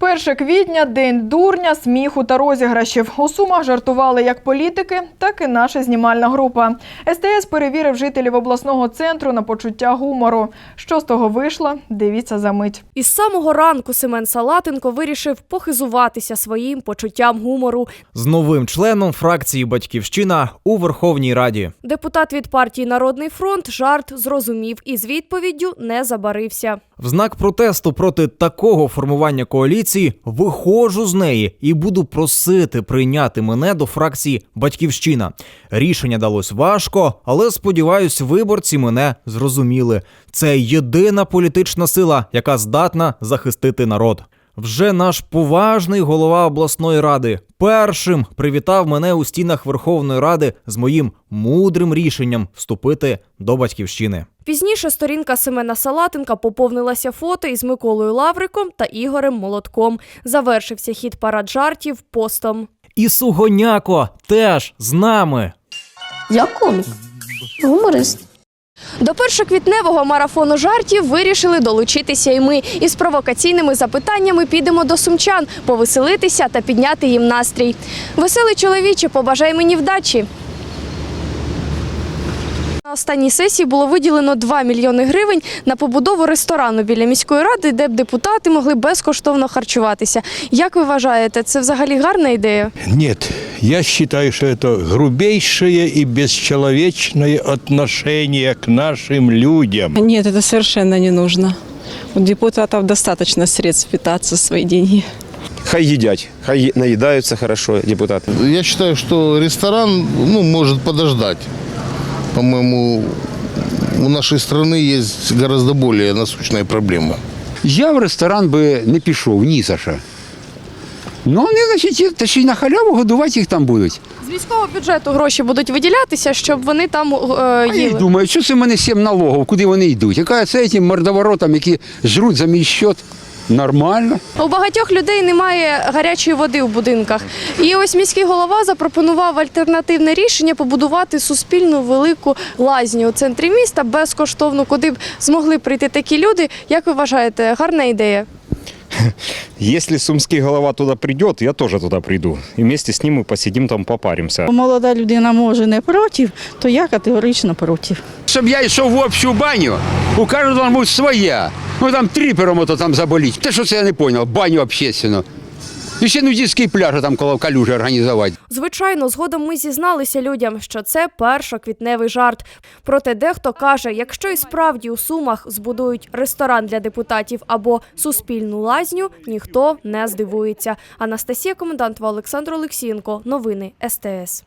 1 квітня день дурня, сміху та розіграшів. У сумах жартували як політики, так і наша знімальна група. СТС перевірив жителів обласного центру на почуття гумору. Що з того вийшло? Дивіться за мить. Із самого ранку Семен Салатенко вирішив похизуватися своїм почуттям гумору. з новим членом фракції Батьківщина у Верховній Раді. Депутат від партії Народний фронт жарт зрозумів і з відповіддю не забарився. В знак протесту проти такого формування коаліції виходжу з неї і буду просити прийняти мене до фракції Батьківщина. Рішення далось важко, але сподіваюсь, виборці мене зрозуміли. Це єдина політична сила, яка здатна захистити народ. Вже наш поважний голова обласної ради першим привітав мене у стінах Верховної Ради з моїм мудрим рішенням вступити до батьківщини. Пізніше сторінка Семена Салатенка поповнилася фото із Миколою Лавриком та Ігорем Молотком. Завершився хід парад жартів постом. І Сугоняко теж з нами. Я комік. Гуморист. До першоквітневого марафону жартів вирішили долучитися і ми. Із провокаційними запитаннями підемо до сумчан, повеселитися та підняти їм настрій. Веселий чоловіче, побажай мені вдачі. На останній сесії було виділено 2 мільйони гривень на побудову ресторану біля міської ради, де б депутати могли безкоштовно харчуватися. Як ви вважаєте, це взагалі гарна ідея? Нет, я считаю, что это грубейшее и бесчеловечное отношение к нашим людям. Нет, это совершенно не нужно. У депутатов достаточно средств питаться свои деньги. Хай едят, хай наедаются хорошо депутаты. Я считаю, что ресторан ну, может подождать. По-моему, у нашей страны есть гораздо более насущная проблема. Я в ресторан би не пішов, ні за що. Ну, вони, значить, та ще й на халяву годувати їх там будуть. З міського бюджету гроші будуть виділятися, щоб вони там е, А я їли. думаю, що це в мене сім налогів, куди вони йдуть? Яка це цим мордоворотам, які жруть за мій счет? Нормально. У багатьох людей немає гарячої води в будинках. І ось міський голова запропонував альтернативне рішення побудувати суспільну велику лазню у центрі міста безкоштовно, куди б змогли прийти такі люди. Як ви вважаєте, гарна ідея? Если сумский голова туда придет, я тоже туда приду. И вместе с ним мы посидим там, попаримся. Молода людина може не проти, то я категорично проти. Щоб я йшов в общу баню, у кожного там буде своя. Ну там тріпером ото там заболіть. Те, що це я не зрозумів, баню общественну. І ще нудистський пляж там коло калюжі організувати. Звичайно, згодом ми зізналися людям, що це першоквітневий жарт. Проте дехто каже, якщо і справді у Сумах збудують ресторан для депутатів або суспільну лазню, ніхто не здивується. Анастасія Комендантова, Олександр Олексієнко. Новини СТС.